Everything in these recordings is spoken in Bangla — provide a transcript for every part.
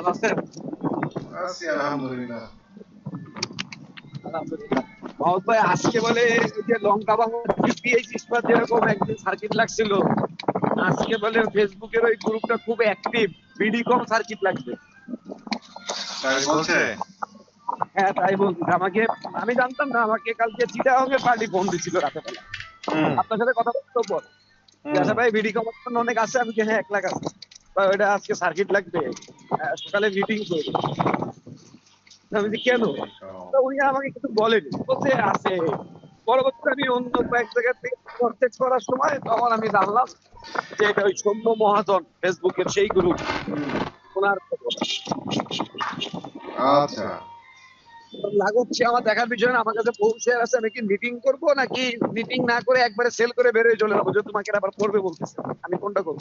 ভালো আছেন আছি আলহামদুলিল্লাহ। আলহামদুলিল্লাহ। ভাই আজকে বলে যে লঙ্কা বাংলা পিএইচ ইস্পাত যেরকম একদিন সার্কিট লাগছিল আজকে বলে ফেসবুকের ওই গ্রুপটা খুব অ্যাক্টিভ বিডি কম সার্কিট লাগবে। হ্যাঁ তাই বলছি। আমাকে আমি জানতাম না আমাকে কালকে চিটাগাংয়ে পার্টি ফোন দিছিল রাতে বেলা আপনার সাথে কথা বলতে পর ভাই বিডি কমার অনেক আছে আমি হ্যাঁ এক লাখ আছে। ওইটা আজকে সার্কিট লাগবে। সকালে মিটিং করব। আমি বলছি, কেন? উনি আমাকে কিছু বলেনি। বলছে আছে। পরবর্তীতে আমি অন্য কয়েক জায়গা থেকে প্রত্যেক করার সময় তখন আমি জানলাম যে এটা ওই সৌম্য মহাজন ফেসবুকের সেই গ্রুপ ওনার আচ্ছা। লাগুচ্ছে আমার দেখার বিষয় না আমার কাছে পৌঁছে আছে আমি কি মিটিং করব নাকি মিটিং না করে একবারে সেল করে বেরোয় চলে যাব? যে তোমাকে আবার করবে বলতেছে। আমি কোনটা করব?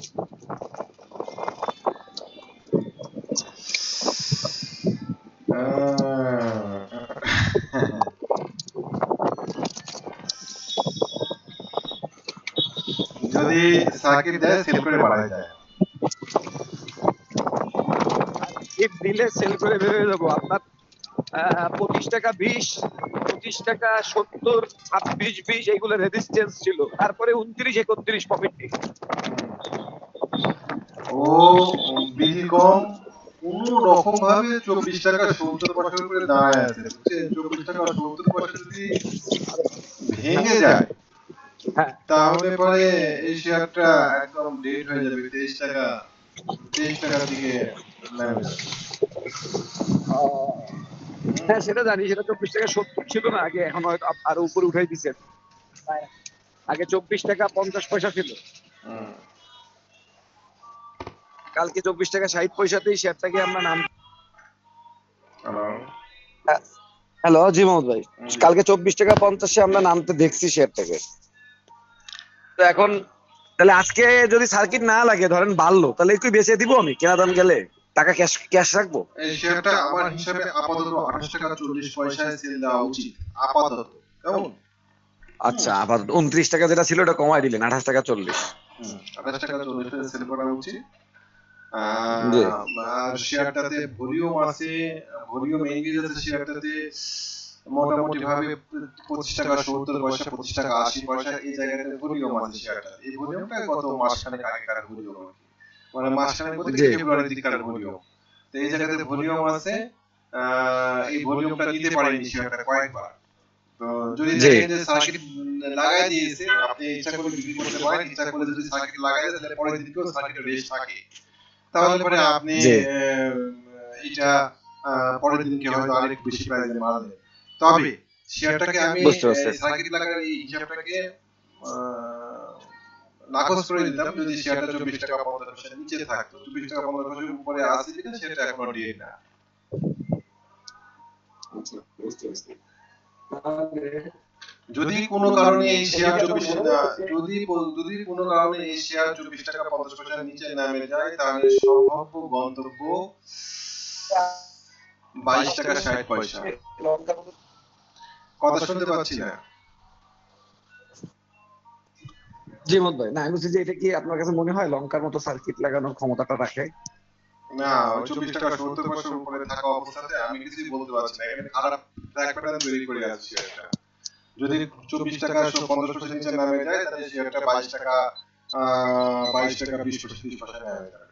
যদি সার্কিট দেয় সেল করে বাড়ায় যায়। ইট দিলে সেল করে বেরোয় যাব। আপনার পঁচিশ টাকা বিশ পঁচিশ টাকা সত্তর ছাব্বিশ বিশ এইগুলো রেজিস্ট্যান্স ছিল। তারপরে উনত্রিশ একত্রিশ প্রফিট ও বিধি কম। কোন রকম ভাবে চব্বিশ টাকা সত্তর পয়সার উপরে দাঁড়ায় আছে। চব্বিশ টাকা সত্তর পয়সা যদি ভেঙে যায় হ্যাঁ। তাহলে পরে এই শেয়ারটা একদম ডেট হয়ে যাবে তেইশ টাকা তেইশ টাকার দিকে নামে যাবে হ্যাঁ সেটা জানি সেটা চব্বিশ টাকা সত্তর ছিল না আগে এখন হয়তো আরও উপরে উঠাই দিচ্ছেন আগে চব্বিশ টাকা পঞ্চাশ পয়সা ছিল। কালকে চব্বিশ টাকা ষাট পয়সাতেই শেয়ারটাকে আমরা নাম হ্যালো জি মোহাম্মদ ভাই। কালকে চব্বিশ টাকা পঞ্চাশে আমরা নামতে দেখছি শেয়ারটাকে তো এখন তাহলে আজকে যদি সার্কিট না লাগে ধরেন বাড়লো তাহলে একটু বেঁচে দিব আমি কেনা দাম গেলে। টাকা ক্যাশ ক্যাশ রাখব? এই শেয়ারটা আমার হিসাবে আপাতত আঠাশ টাকা চল্লিশ পয়সায় সেল দেওয়া উচিত আপাতত। কেমন? আচ্ছা আবার উনত্রিশ টাকা যেটা ছিল ওটা কমাই দিলেন আঠাশ টাকা চল্লিশ। আঠাশ টাকা চল্লিশ পয়সা সেল করা উচিত। শেয়ারটাতে ভলিউম আছে ভলিউম এনগেজ আছে শেয়ারটাতে মোটামুটি ভাবে পঁচিশ টাকা সত্তর পয়সা পঁচিশ টাকা আশি পয়সা এই জায়গাতে ভলিউম আছে শেয়ারটা এই ভলিউমটা গত মাসখানেক আগেকার ভলিউম আর কি। মানে মাসখানেক বলতে জি। ফেব্রুয়ারি দিককার ভলিউম তো এই জায়গাতে ভলিউম আছে এই ভলিউমটা নিতে পারেনি শেয়ারটা কয়েকবার তো যদি। দেখেন যে সার্কিট লাগাই দিয়েছে আপনি ইচ্ছা করলে বিক্রি করতে পারেন ইচ্ছা করলে যদি সার্কিট লাগাই দেয় তাহলে পরের দিকেও সার্কিটের রেস্ট থাকে তাহলে পরে আপনি। এটা পরের দিনকে হয়তো আরেক বেশি প্রাইসে মারবেন তবে শেয়ারটাকে আমি বুঝতে সার্কিট লাগার এই হিসাবটাকে নাকচ করে দিতাম। যদি শেয়ারটা চব্বিশ টাকা পনেরো পয়সা নিচে থাকতো চব্বিশ টাকা পনেরো পয়সার উপরে আসে কিনা সেটা এখনও ডিএ না। যদি কোনো কারণে এই শেয়ার চব্বিশ যদি যদি কোনো কারণে এই শেয়ার চব্বিশ টাকা পঞ্চাশ পয়সার নিচে নামে যায় তাহলে সম্ভাব্য গন্তব্য বাইশ টাকা ষাট পয়সা। কথা শুনতে পাচ্ছি না। জি মোহাম্মদ ভাই না আমি বলছি যে এটা কি আপনার কাছে মনে হয় লঙ্কার মতো সার্কিট লাগানোর ক্ষমতাটা রাখে? না চব্বিশ টাকা সত্তর পয়সার উপরে থাকা অবস্থাতে আমি কিছুই বলতে পারছি না। এখানে খারাপ ট্র্যাক প্যাটার্ন তৈরি করে আছে শেয়ারটা যদি চব্বিশ টাকা পঞ্চাশ পয়সা নিচে নামে যায় তাহলে শেয়ারটা বাইশ টাকা বাইশ টাকা, বিশ পয়সা, ত্রিশ পয়সা নামে যাবে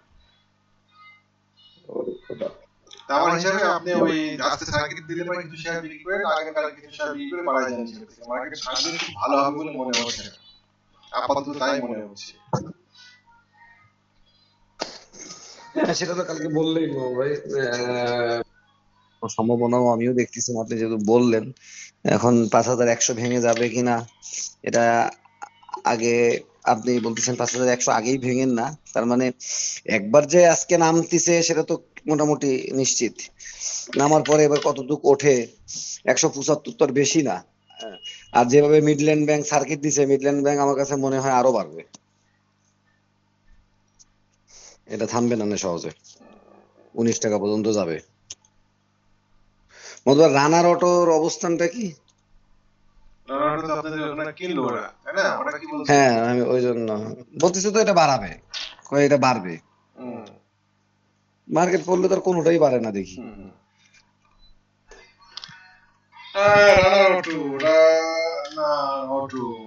আমার হিসাবে আপনি ওই আজকে সার্কিট দিলে পরে কিছু শেয়ার বিক্রি করে আগামীকাল কিছু শেয়ার বিক্রি করে বাড়ায় যান মার্কেট সামনে খুব ভালো হবে বলে মনে হচ্ছে। আপাতত তাই মনে হচ্ছে। হ্যাঁ সেটা তো কালকে বললেই ভাই। সম্ভাবনাও আমিও দেখতেছি আপনি যেহেতু বললেন, এখন পাঁচ হাজার একশো ভেঙে যাবে কিনা, এটা আগে আপনি বলতেছেন পাঁচ হাজার একশো আগেই ভেঙেন না। তার মানে একবার যে আজকে নামতিছে, সেটা তো মোটামুটি নিশ্চিত। নামার পরে এবার কতটুকু ওঠে, একশো পঁচাত্তর বেশি না। আর যেভাবে মিডল্যান্ড ব্যাংক সার্কিট দিছে মিডল্যান্ড ব্যাংক আমার কাছে মনে হয় আরও বাড়বে। এটা থামবে না, সহজে। উনিশ টাকা পর্যন্ত যাবে। মতবার রানার অটোর অবস্থানটা কি? হ্যাঁ আমি ওই জন্য। বলতেছি তো এটা বাড়াবে কয় এটা বাড়বে। মার্কেট পড়লে তো কোনোটাই বাড়ে না দেখি। হুম। রানার অটো না অটো।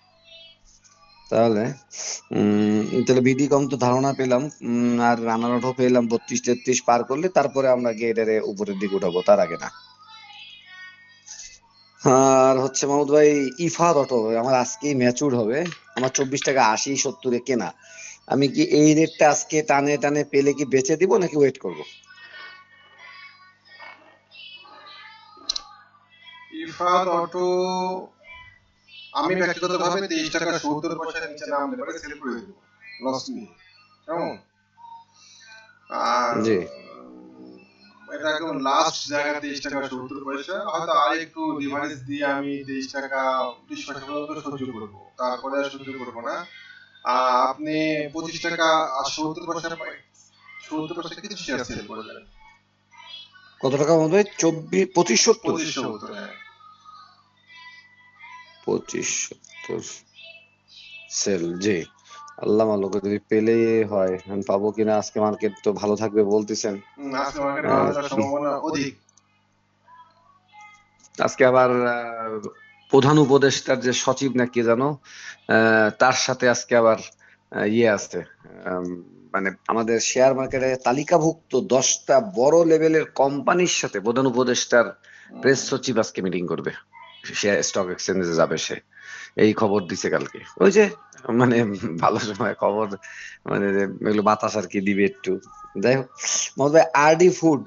তাহলে। উম তাহলে বিডি কম তো ধারণা পেলাম। আর রানার অটো পেলাম বত্রিশ তেত্রিশ পার করলে তারপরে আমরা গিয়ে এটারে উপরের দিকে উঠাবো তার আগে না। আর হচ্ছে মাহমুদ ভাই, ইফাদ অটো আমার আজকেই ম্যাচুর হবে। আমার চব্বিশ টাকা আশি, সত্তরে কেনা। আমি কি এই রেটটা আজকে টানে টানে পেলে কি বেচে দিব নাকি ওয়েট করব? ইফাত অটো আমি ব্যক্তিগতভাবে তেইশ টাকা সত্তর পয়সার নিচে নামলে পরে সেল করে দেবো। লস নিয়ে কেমন? আর এটা একদম লাস্ট জায়গা তেইশ টাকা সত্তর পয়সা। হয়তো আর একটু ডিভাইস দিয়ে আমি তেইশ টাকা বিশ পয়সা পর্যন্ত সহ্য করব। তারপরে আর সহ্য করব না। আপনি পঁচিশ টাকা আর সত্তর পয়সা সত্তর পয়সা কিছু শেয়ার সেল করে দেন কত টাকা ভাই চব্বিশ পঁচিশ সত্তর? পঁচিশ হ্যাঁ। পঁচিশ সত্তর সেল জি। আল্লাহ মালুক যদি পেলে হয় পাবো কিনা? আজকে মার্কেট তো ভালো থাকবে বলতেছেন। আজকে আবার প্রধান উপদেষ্টার যে সচিব না কি জানো তার সাথে আজকে আবার ইয়ে আছে। মানে আমাদের শেয়ার মার্কেটে তালিকাভুক্ত দশটা বড় লেভেলের কোম্পানির সাথে প্রধান উপদেষ্টার প্রেস সচিব আজকে মিটিং করবে। শেয়ার স্টক এক্সচেঞ্জে যাবে সে। এই খবর দিছে কালকে। ওই যে মানে ভালো সময় খবর মানে এগুলো বাতাস আর কি দিবে একটু। যাই হোক মহম্মদ ভাই আরডি ফুড,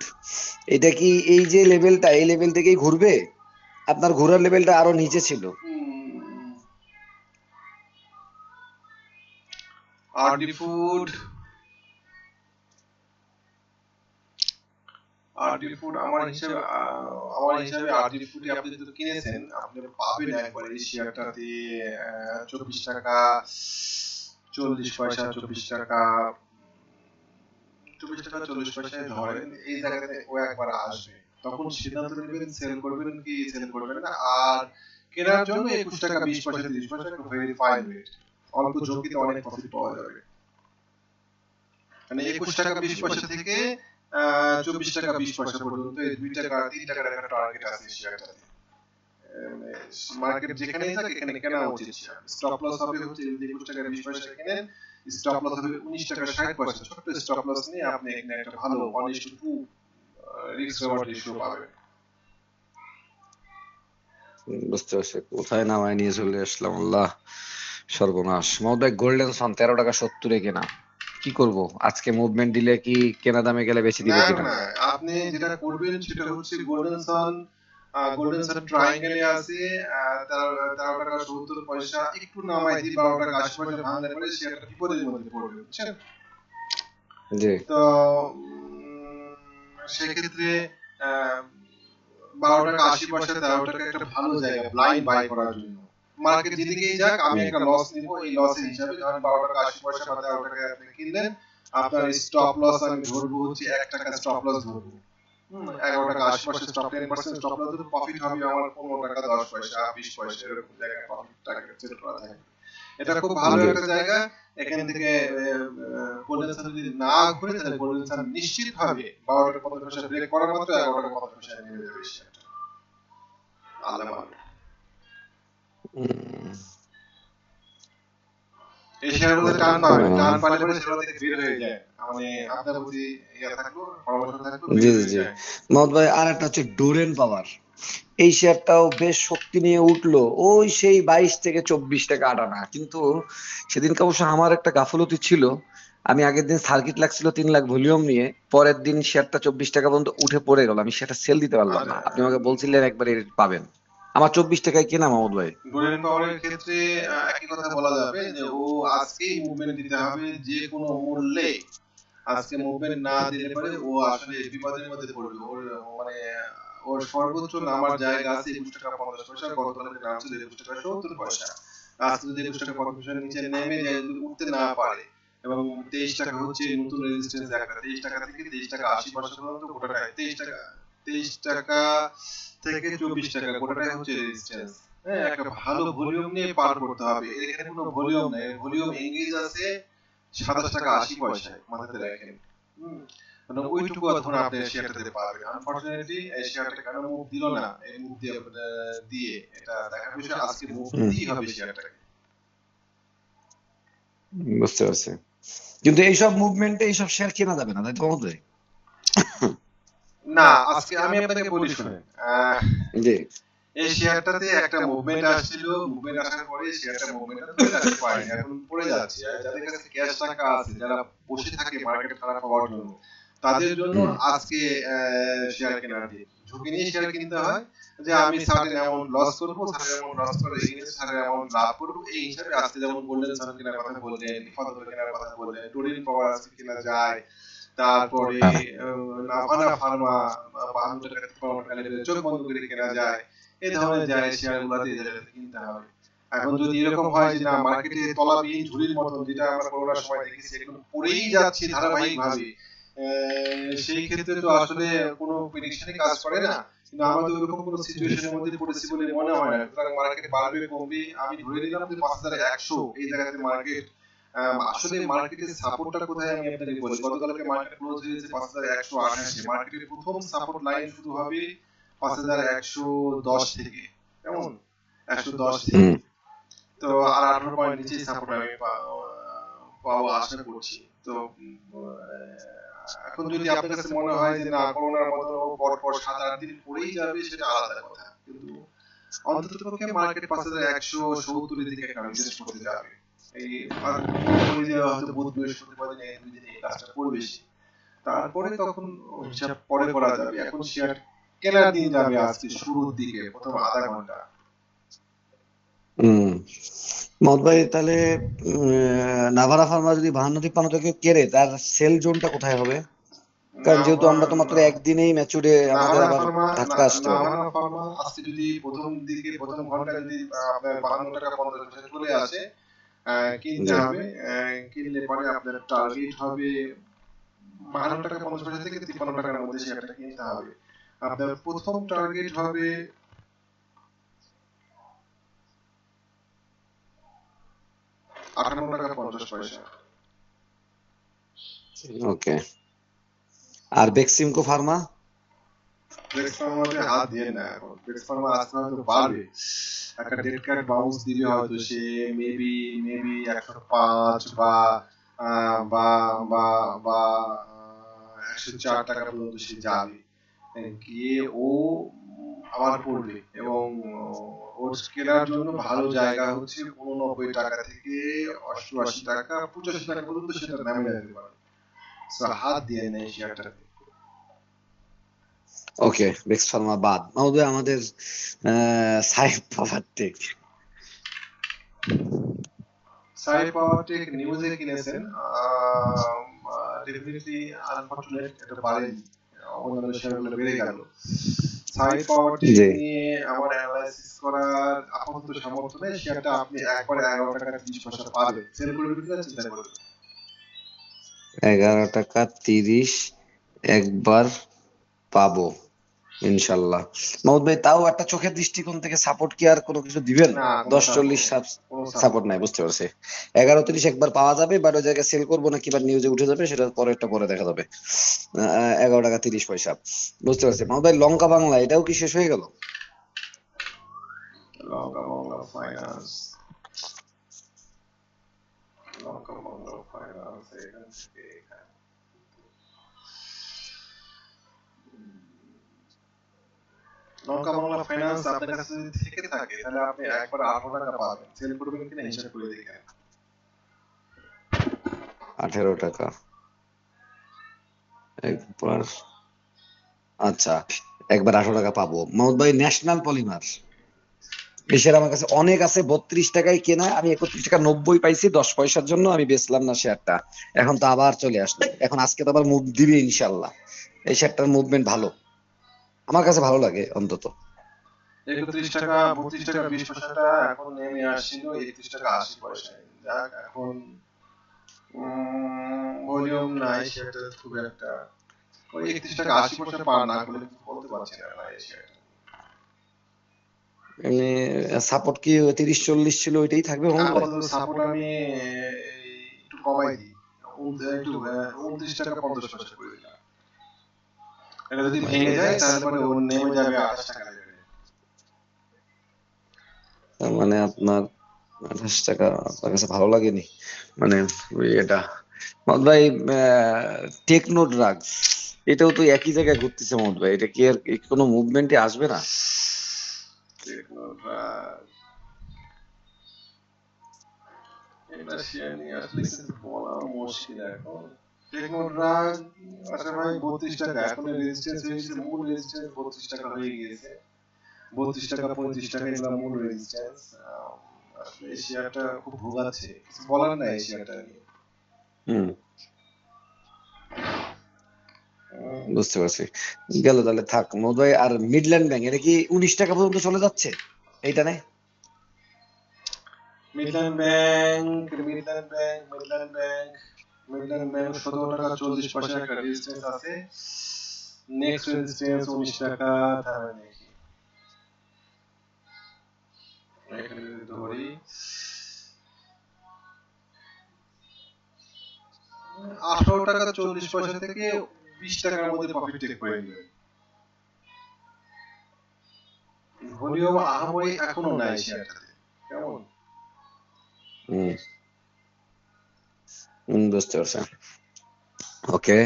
এটা কি এই যে লেভেলটা এই লেভেল থেকেই ঘুরবে? আপনার ঘোরার লেভেলটা আরও নিচে ছিল। আরডি ফুড আরডি ফুড আমার হিসাবে আমার হিসাবে আরডি ফুডে আপনি যদি কিনেছেন আপনি পাবেন একবার এই শেয়ারটাতে চব্বিশ টাকা চল্লিশ পয়সা চব্বিশ টাকা চব্বিশ টাকা চল্লিশ পয়সায় ধরেন এই জায়গাতে ও একবার আসবে। তখন সিদ্ধান্ত নেবেন সেল করবেন কি সেল করবেন না আর কেনার জন্য একুশ টাকা বিশ পয়সা তিরিশ পয়সা ভেরি ফাইন রেট অল্প ঝুঁকিতে অনেক প্রফিট পাওয়া যাবে। মানে একুশ টাকা বিশ পয়সা থেকে চব্বিশ টাকা বিশ পয়সা পর্যন্ত এই দুই টাকা তিন টাকার একটা টার্গেট আছে শেয়ারটাতে মার্কেট যেখানেই থাকে এখানে কেনা উচিত স্টপ লস হবে হচ্ছে যদি একুশ টাকা বিশ পয়সা কিনেন স্টপ লস হবে উনিশ টাকা ষাট পয়সা। ছোট্ট স্টপ লস নিয়ে আপনি এখানে একটা ভালো one is to risk reward ratio পাবেন। বুঝতে পারছি। কোথায় নামায় নিয়ে চলে আসলাম? আল্লাহ সর্বনাশ। মাহমুদ ভাই গোল্ডেন সান তেরো টাকা সত্তরে কেনা। কি করব? আজকে মুভমেন্ট দিলে কি কেনা দামে গেলে বেশি দিবে কিনা? আপনি যেটা করবেন সেটা হচ্ছে গোল্ডেন সান গোল্ডেন সান ট্রায়াঙ্গেলে আছে তার টাকা সত্তর পয়সা একটু নামাই দিই বারো টাকা আশি পয়সা ভাঙলে পরে শেয়ারটা বিপদের মধ্যে পড়বে বুঝছেন? জি। তো সেক্ষেত্রে বারো টাকা আশি পয়সা তেরো টাকা একটা ভালো জায়গা ব্লাইন্ড বাই করার জন্য। মার্কেট যেদিকেই যাক আমি একটা লস নিব। এই লসের হিসাবে ধরেন বারো টাকা আশি পয়সা বা তেরো টাকা আপনি কিনলেন। আপনার স্টপ লস আমি ধরবো হচ্ছে এক টাকা স্টপ লস ধরবো। এগারো টাকা আশি পয়সা stop ten percent stop loss profit হবে আমার পনেরো টাকা দশ পয়সা বিশ পয়সা এরকম জায়গায় টার্গেট সেট করা এটা খুব ভালো একটা জায়গা। এখান থেকে গোল্ডেন সান যদি না ঘুরে তাহলে গোল্ডেন নিশ্চিত ভাবে বারো টাকা পঞ্চাশ পয়সা ব্রেক করার মাত্র এগারো টাকা পয়সা নেমে যাবে উম, এই শেয়ারগুলো টান পাবে টান পালে পরে সেগুলো থেকে বের হয়ে যায়। মানে আপনার প্রতি ইয়ে থাকল পরামর্শ থাকল জি, জি। যায়। ভাই আর একটা হচ্ছে ডোরেন পাওয়ার এই শেয়ারটাও বেশ শক্তি নিয়ে উঠল। ওই সেই বাইশ থেকে চব্বিশ টাকা আটানা কিন্তু সেদিনকে অবশ্য আমার একটা গাফলতি ছিল। আমি আগের দিন সার্কিট লাগছিল তিন লাখ ভলিউম নিয়ে। পরের দিন শেয়ারটা চব্বিশ টাকা পর্যন্ত উঠে পড়ে গেল। আমি সেটা সেল দিতে পারলাম না। আপনি আমাকে বলছিলেন একবার পাবেন। আমার চব্বিশ টাকায় কেনা মাহমুদ ভাই? গোল্ডেন পাওয়ারের ক্ষেত্রে একই কথা বলা যাবে যে, ও আজকেই মুভমেন্ট দিতে হবে যে কোনো মূল্যে। আজকে মুভমেন্ট না দিলে পরে ও আসলে বিপদের মধ্যে পড়বে। ওর মানে ওর সর্বোচ্চ নামার জায়গা আছে একুশ টাকা পঞ্চাশ পয়সা গতকালের নাম ছিল একুশ টাকা সত্তর পয়সা। আজকে যদি একুশ টাকা পঞ্চাশ নিচে নেমে যায় উঠতে না পারে, এবং তেইশ টাকা হচ্ছে নতুন রেজিস্ট্যান্স একটা তেইশ টাকা থেকে তেইশ টাকা আশি পর্যন্ত তেইশ টাকা তেইশ টাকা থেকে চব্বিশ টাকা গোটাটাই হচ্ছে রেজিস্ট্যান্স হ্যাঁ একটা ভালো ভলিউম নিয়ে পার করতে হবে। এখানে কোনো ভলিউম নেই। ভলিউম এঙ্গেজ আছে সাতাশ টাকা আশি পয়সায় মাথাতে রাখেন। মানে ওইটুকু ধরুন আপনি শেয়ারটাতে পাবেন আনফরচুনেটলি এই শেয়ারটা কেন মুভ দিল না। এই মুভ দিয়ে দিয়ে এটা দেখার বিষয় আজকে মুভ। দিতেই হবে শেয়ারটাকে বুঝতে পারছি। কিন্তু এইসব মুভমেন্টে এইসব শেয়ার কেনা যাবে না তাই তো না আজকে আমি আপনাকে বলি শুনেন। জি। এই শেয়ারটাতে একটা মুভমেন্ট আসছিল মুভমেন্ট আসার পরে শেয়ারটা মুভমেন্টটা রাখতে পারেনি এখন পড়ে যাচ্ছে। যাদের কাছে ক্যাশ টাকা আছে যারা বসে থাকে মার্কেট খারাপ হওয়ার জন্য তাদের জন্য আজকে শেয়ার কেনার দিন। ঝুঁকি নিয়ে শেয়ার কিনতে হয় যে আমি সার্টেন অ্যামাউন্ট লস করব সার্টেন অ্যামাউন্ট লস করে এগেইনস্ট সার্টেন অ্যামাউন্ট লাভ করব এই হিসাবে আজকে যেমন বললেন সার্টেন কেনার কথা বললেন ফসল কেনার কথা বললেন টোরিন পাওয়ার আজকে কেনা যায়। তারপরে নাভানা ফার্মা বাহান্ন টাকা চোখ বন্ধ করে কেনা যায় এই ধরনের যায় শেয়ার গুলাতে কিনতে হবে। এখন যদি এরকম হয় যে না মার্কেটে তলাবিহীন ঝুড়ির মতন যেটা আমরা করোনার সময় দেখেছি এগুলো পড়েই যাচ্ছে ধারাবাহিক ভাবে সেই ক্ষেত্রে তো আসলে কোনো প্রেডিকশনই কাজ করে না। কিন্তু আমাদের ওরকম কোনো সিচুয়েশনের মধ্যে পড়েছি বলে মনে হয় না। সুতরাং মার্কেট বাড়বে কমবে আমি ধরে নিলাম যে পাঁচ হাজার একশো এই জায়গাতে মার্কেট আসলে মার্কেটের সাপোর্টটা কোথায় আমি আপনাকে বলি গতকালকে মার্কেট ক্লোজ হয়েছে পাঁচ হাজার একশো আঠাশে মার্কেটের প্রথম সাপোর্ট লাইন শুরু হবে পাঁচ হাজার একশো দশ থেকে। কেমন? একশো দশ থেকে। তো আর আঠারো পয়েন্ট নিচে সাপোর্ট আমি পা- পাওয়া আশা করছি। তো এখন যদি আপনার কাছে মনে হয় যে না করোনার মতো পর পর সাত আট দিন পরেই যাবে সেটা আলাদা কথা। কিন্তু অন্তত পক্ষে মার্কেট পাঁচ হাজার একশো সত্তরের দিকে একটা ইনভেস্ট করতে যাবে এই যে হয়তো বুধ বৃহস্পতিবার দিন এই দুই দিনে এই কাজটা করবে সে। তারপরে তখন হিসাব পরে করা যাবে। এখন শেয়ার কেনার দিন যাবে আজকে শুরুর দিকে প্রথম আধা ঘণ্টা। হুম। ভাই তাহলে নাভারা ফার্মা যদি বাহান্ন তিপ্পান্ন থেকে কেড়ে তার সেল জোনটা কোথায় হবে? কারণ যেহেতু আমরা তো মাত্র একদিনেই ম্যাচুরে আমাদের আবার ধাক্কা আসতে হবে ফার্মা আজকে যদি প্রথম দিকে প্রথম ঘণ্টা যদি আপনার বাহান্ন টাকা পঞ্চাশ চলে আসে কিনতে। হবে কিনলে পরে আপনার টার্গেট হবে বাহান্ন টাকা পঞ্চাশ পয়সা থেকে তিপ্পান্ন টাকার মধ্যে শেয়ারটা কিনতে হবে। আপনার প্রথম টার্গেট হবে আটান্ন টাকা পঞ্চাশ পয়সা। ওকে আর বেক্সিমকো ফার্মা হাত দিয়ে পাঁচ বা বা যাবে গিয়ে ও আবার পড়বে এবং কেনার জন্য ভালো জায়গা হচ্ছে উননব্বই টাকা থেকে অষ্টআশি টাকা, পঁচাশি টাকা পর্যন্ত সেটা নামে যেতে পারে হাত দিয়ে নেই শেয়ারটাতে ওকে বেক্স ফার্মা বাদ। মহৎ আমাদের সাহেব পাওয়ার টেক পাওয়ার টেক নিউজে কিনেছেন। ডেফিনেটলি আনফরচুনেট এটা বাড়েনি অন্যান্য শেয়ারগুলো বেড়ে গেল। পাওয়ার টেক নিয়ে আমার অ্যানালাইসিস করার আপাতত সামর্থ্য নেই শেয়ারটা আপনি একবারে এগারো টাকা তিরিশ পয়সা পাবেন। সেল চিন্তা করবেন এগারো টাকা তিরিশ একবার পাবো। ইনশাল্লাহ। মহৎ ভাই তাও একটা চোখের দৃষ্টিকোণ থেকে সাপোর্ট কি আর কোনো কিছু দিবেন? না, দশ চল্লিশ সাপোর্ট নাই বুঝতে পারছি। এগারো তিরিশ একবার পাওয়া যাবে বাট ওই জায়গায় সেল করব না কিবার নিউজে উঠে যাবে সেটা পরে একটা পরে দেখা যাবে। আহ, এগারো টাকা তিরিশ পয়সা। বুঝতে পারছি। মহৎ ভাই লঙ্কা বাংলা এটাও কি শেষ হয়ে গেল? Lanka finance Lanka finance Lanka Bangla finance আপনার কাছে যদি থেকে থাকে তাহলে আপনি একবার আঠারো টাকা পাবেন সেল করবেন কিনা হিসাব করে দেখেন আঠেরো টাকা একবার আচ্ছা একবার আঠারো টাকা পাবো ভাই ন্যাশনাল পলিমার শেয়ার আমার কাছে অনেক আছে বত্রিশ টাকায় কেনা আমি একত্রিশ টাকা নব্বই পাইছি দশ পয়সার জন্য আমি বেচলাম না শেয়ারটা। এখন তো আবার চলে আসলো। এখন আজকে তো আবার মুভ দিবে ইনশাল্লাহ এই শেয়ারটার মুভমেন্ট ভালো। আমার কাছে ভালো লাগে অন্তত। একত্রিশ টাকা বত্রিশ টাকা বিশ পয়সাটা এখন নেমে আসছিল একত্রিশ টাকা আশি পয়সায় যাক এখন ভলিউম নাই সেটা খুব একটা। ওই একত্রিশ টাকা আশি পয়সা পার না করলে বলতে পারছি না না এই শেয়ারটা এমনি সাপোর্ট কি তিরিশ চল্লিশ ছিল ওইটাই থাকবে মনে সাপোর্ট আমি একটু কমাই দিই। একটু উনত্রিশ টাকা পঞ্চাশ পয়সা করে দিলাম। এটা যদি ভেঙে যায় ও নেমে যাবে আঠাশ টাকা তার মানে আপনার আঠাশ টাকা আপনার কাছে ভালো লাগেনি? মানে এটা মহম্মদ ভাই টেকনো ড্রাগস এটাও তো একই জায়গায় ঘুরতেছে মহম্মদ ভাই এটা কি আর কোনো মুভমেন্টে আসবে না? এটা শেয়ার নিয়ে আসলে বলা মুশকিল এখন। টেকনোড্রাগ বত্রিশ টাকা। এখন রেজিস্ট্যান্স হয়েছে মূল রেজিস্ট্যান্স বত্রিশ টাকা হয়ে গিয়েছে। বত্রিশ টাকা পঁয়ত্রিশ টাকা এগুলো মূল রেজিস্ট্যান্স আসলে এই খুব ভোগাচ্ছে। কিছু বলার নাই এই নিয়ে। বুঝতে পারছি। গেল তাহলে থাক মহম্মদ আর মিডল্যান্ড ব্যাংক এটা কি উনিশ টাকা পর্যন্ত চলে যাচ্ছে? এইটা নেই Midland bank Midland bank Midland bank. Midland bank সতেরো টাকা চল্লিশ পয়সা একটা রেজিস্ট্যান্স আছে। নেক্সট উনিশ টাকা তাহলে দেখি ধরি। আঠারো টাকা চল্লিশ পয়সা থেকে বিশ টাকার মধ্যে প্রফিট টেক করে আহামরি এখনও নাই শেয়ারটাতে কেমন? হুম, বুঝতে পারছি ওকে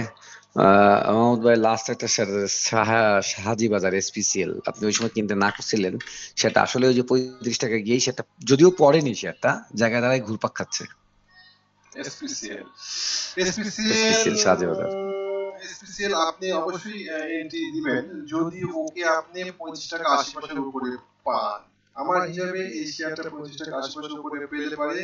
মাহমুদ ভাই লাস্ট একটা শেয়ার শাহা শাহাজি বাজার এসপিসিএল আপনি ওই সময় কিনতে না করছিলেন সেটা আসলে ওই যে পঁয়ত্রিশ টাকা গিয়েই সেটা যদিও পড়েনি শেয়ারটা জায়গায় দাঁড়ায় ঘুরপাক খাচ্ছে এসপিসিএল SPCL শাহজাবাজার। এসপিসিএল আপনি অবশ্যই এন্ট্রি দিবেন যদি ওকে আপনি পঁচিশ টাকা আশি পয়সার উপরে পান আমার হিসাবে এই শেয়ারটা পঁচিশ টাকা আশি পয়সার উপরে পেলে পারে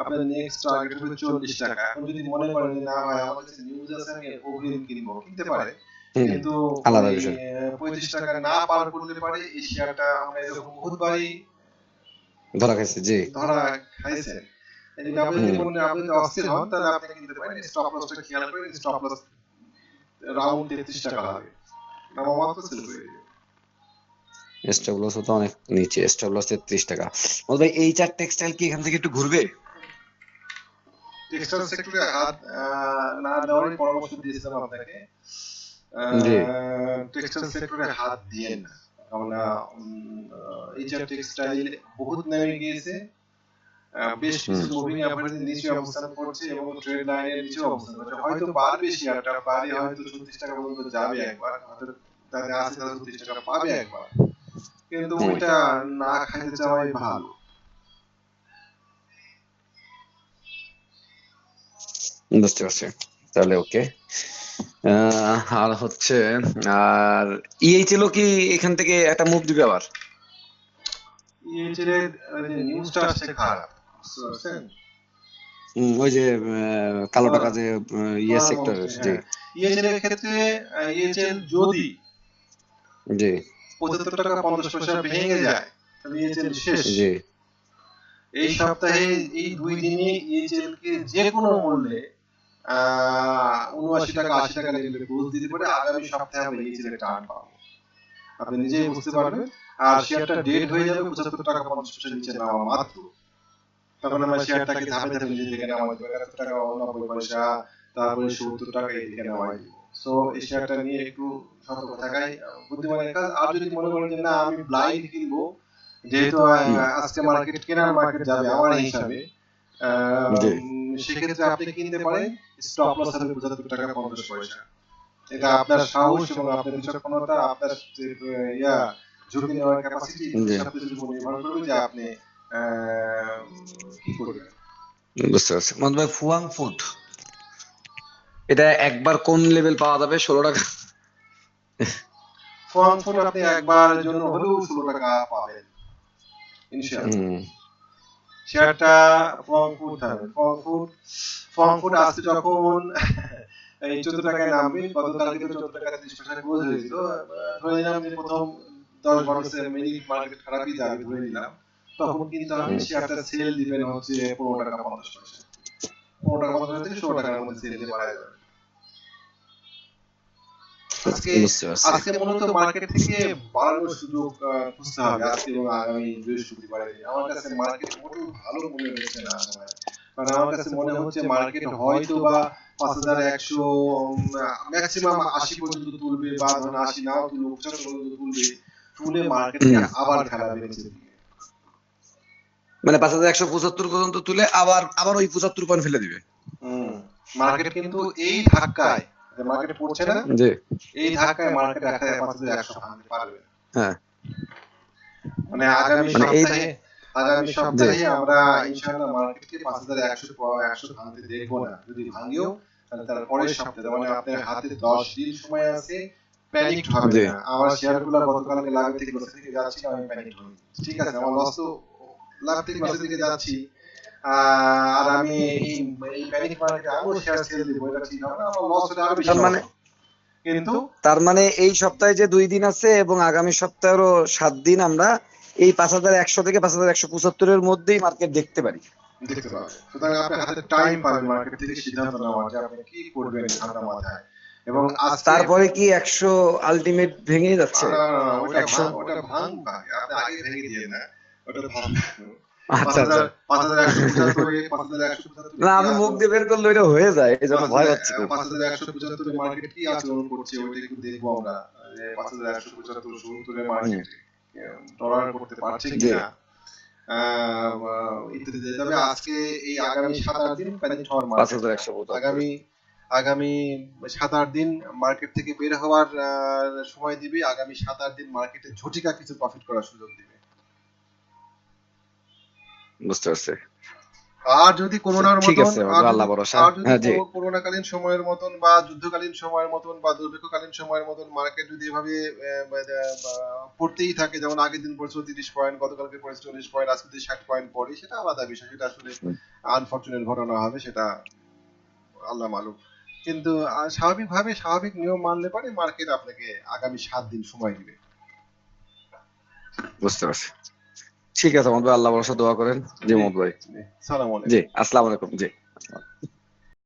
আপনার নেক্সট টার্গেট হবে চল্লিশ টাকা। এখন যদি মনে করেন যে না ভাই আমার কাছে নিউজ আছে আমি অগ্রিম কিনবো কিনতে পারে। কিন্তু আলাদা বিষয়। আহ, পঁয়ত্রিশ টাকা না পার করলে পারে এই শেয়ারটা আমরা এরকম বহুতবারই ধরা খাইছে জি। ধরা খাইছে। যদি আপনি মনে আপনি যদি অস্থির হন তাহলে আপনি কিনতে পারেন। স্টপ লসটা খেয়াল করে স্টপ লস রাউন্ড 33 টাকা লাগে নামা মাত্র সেল করে দিবে স্টপ লস তো অনেক নিচে। স্টপ লস তেত্রিশ টাকা। ভাই এই চার টেক্সটাইল কি এখান থেকে একটু ঘুরবে? টেক্সটাইল সেক্টরে হাত না দেওয়ারই পরামর্শ দিয়েছিলাম আপনাকে। টেক্সটাইল সেক্টরে হাত দিয়ে না। আমরা উম, আহ, এই যে টেক্সটাইল বহুত নেমে গিয়েছে। বেশ কিছু হুম। মুভিং অ্যাভারেজের নিচে অবস্থান করছে এবং ট্রেড লাইনের নিচে অবস্থান করছে। হয়তো বাড়বে শেয়ারটা পারে হয়তো চল্লিশ টাকা পর্যন্ত যাবে একবার হয়তো তাদের আছে তারা টাকা পাবে একবার। কিন্তু ওইটা না খাইতে চাওয়াই ভালো। বুঝতে পারছি। তাহলে ওকে আর হচ্ছে আর ইএইচএলও কি এখান থেকে একটা মুভ দিবে আবার? নিউজটা আসছে খারাপ। হুম, ওই যে কালো টাকা যে ইয়ে জি। ইএইচএল এর ক্ষেত্রে ইএইচএল যদি জি। পঁচাত্তর টাকা পঞ্চাশ পয়সা ভেঙে যায় তাহলে ইএইচএল শেষ। জি। এই সপ্তাহে এই দুই দিনে ইএইচএল কে যে কোনো মূল্যে উনআশি টাকা আশি টাকা লেভেলে ক্লোজ দিতে পারে আগামী সপ্তাহে আমরা ইএইচএল এর টার্ন পাবো। আপনি নিজেই বুঝতে পারবেন। আর শেয়ারটা ডেট হয়ে যাবে পঁচাত্তর টাকা পঞ্চাশ পয়সা নিচে নামা মাত্র। তখন আমরা শেয়ারটাকে ধাপে ধাপে নিজে থেকে নামা দেবো। একাত্তর টাকা নব্বই পয়সা তারপরে সত্তর টাকা এদিকে নামাই দিব। সো এই শেয়ারটা নিয়ে একটু সতর্ক থাকাই বুদ্ধিমানের কাজ। আর যদি মনে করেন যে না আমি ব্লাইন্ড কিনবো যেহেতু আজকে মার্কেট কেনার মার্কেট যাবে আমার হিসাবে আহ, সেক্ষেত্রে আপনি কিনতে পারেন। স্টপ লস হবে পঁচাত্তর টাকা পঞ্চাশ পয়সা। এটা আপনার সাহস এবং আপনার বিচক্ষণতা আপনার ইয়া ঝুঁকি নেওয়ার ক্যাপাসিটি। সবকিছুর উপর নির্ভর করবে যে আপনি কি করবেন? বুঝতে পারছি। মোহাম্মদ ভাই ফুয়াং ফুড এটা একবার কোন লেভেল পাওয়া যাবে? ষোলো টাকা। ফর্ম ফুড আপনি একবার জন্য হলেও ষোলো টাকা পাবেন। ইনশাআল্লাহ। শেয়ারটা ফ্রাঙ্কফুট থাকবে ফ্রাঙ্কফুট ফ্রাঙ্কফুট আসতে যখন এই চোদ্দ টাকায় নামবে, গতকালকে তো চোদ্দ টাকা ত্রিশ পয়সা ক্লোজ হয়েছিল ধরে নিলাম যে প্রথম দশ বারো মিনিট মার্কেট খারাপই যাবে ধরে নিলাম। তখন কিন্তু আপনি শেয়ারটা সেল দিবেন হচ্ছে পনেরো টাকা পঞ্চাশ পয়সা। পনেরো টাকা পঞ্চাশ থেকে ষোলো টাকার মধ্যে সেল দিয়ে বাড়ায় যাবে আজকে আজকে মূলত মার্কেট থেকে বাড়ানোর সুযোগ খুঁজতে হবে। আজকে এবং আগামী বৃহস্পতিবারে। আমার কাছে মার্কেট মোটেও ভালো মনে হচ্ছে না কারণ আমার কাছে মনে হচ্ছে মার্কেট হয়তো বা পাঁচ হাজার একশো ম্যাক্সিমাম আশি পর্যন্ত তুলবে বা ধরুন আশি নাও তুলবে পঁচাত্তর পর্যন্ত তুলবে তুলে আবার খেলাবে মানে পাঁচ হাজার একশো পঁচাত্তর পর্যন্ত তুলে আবার আবার ওই পঁচাত্তর পয়েন্ট ফেলে দিবে। মার্কেট কিন্তু এই ধাক্কায় মার্কেট পড়ছে না। জি। এই ধাক্কায় মার্কেট পাঁচ হাজার একশো ভাঙতে পারবে হ্যাঁ। মানে আগামী মানে সপ্তাহে আগামী সপ্তাহে আমরা ইনশাআল্লাহ মার্কেটকে পাঁচ হাজার একশো একশো ভাঙতে দেখব না। যদি ভাঙিও তাহলে তার পরের সপ্তাহে। মানে আপনার হাতে দশ দিন সময় আছে প্যানিক হবে না। আমার শেয়ারগুলো গতকালকে লাভ থেকে যাচ্ছি আমি প্যানিক হই ঠিক আছে আমার লস তো থেকে লস থেকে যাচ্ছি। আর আমি এই এই মার্কেটে আরও শেয়ার সেল দিব এটা ঠিক হবে না। আমার লস হলে আরও বেশি মানে- কিন্তু তার মানে এই সপ্তাহে যে দুই দিন আছে এবং আগামী সপ্তাহেরও সাত দিন আমরা এই পাঁচ হাজার একশো থেকে পাঁচ হাজার একশো পঁচাত্তরের মধ্যেই মার্কেট দেখতে পারি। দেখতে পাবেন সুতরাং আপনি হাতে টাইম পাবেন মার্কেট থেকে সিদ্ধান্ত নেওয়ার যে আপনি কি করবেন ঠান্ডা মাথায়। এবং তারপরে কি একশো আলটিমেট ভেঙে যাচ্ছে? ওটা একশো ভাঙ- ওটা ভাঙ ভাঙ। আপনি আগে ভেঙে দিয়ে না ওটা ভাঙ আচ্ছা আচ্ছা। না আমি মুখ দিয়ে বের করলে হয়ে যায় এই জন্য ভয় পাচ্ছি খুব। পাঁচ হাজার একশো পঁচাত্তরে মার্কেট কি আচরণ করছে? ওইটা একটু দেখব আমরা। যে পাঁচ হাজার একশো পঁচাত্তর সত্তরে মার্কেট ডলার করতে পারছে কিনা? ইত্যাদি তবে আজকে এই আগামী সাত আট দিন প্যানিক হওয়ার আগামী আগামী সাত আট দিন মার্কেট থেকে বের হওয়ার সময় দিবে। আগামী সাত আট দিন মার্কেটে ঝটিকা কিছু প্রফিট করার সুযোগ দিবে। বুঝতে পারছি আর যদি করোনার মতন আল্লাহ ভরসা। হ্যাঁ। করোনাকালীন সময়ের মতন বা যুদ্ধকালীন সময়ের মতন বা দুর্ভিক্ষকালীন সময়ের মতন মার্কেট যদি এভাবে পড়তেই থাকে যেমন আগের দিন পড়েছিল তিরিশ পয়েন্ট গতকালকে পড়েছে চল্লিশ পয়েন্ট আজকে যদি ষাট পয়েন্ট পড়ে সেটা আলাদা বিষয় সেটা আসলে। আনফরচুনেট ঘটনা হবে সেটা আল্লাহ মালুম কিন্তু স্বাভাবিকভাবে স্বাভাবিক নিয়ম মানলে পারে মার্কেট আপনাকে আগামী সাত দিন সময় দিবে বুঝতে পারছি ঠিক আছে আমাদের ভাই আল্লাহ ভরসা দোয়া করেন। জি মোহাম্মদ ভাই। সালাম জি আসসালামু আলাইকুম। জি।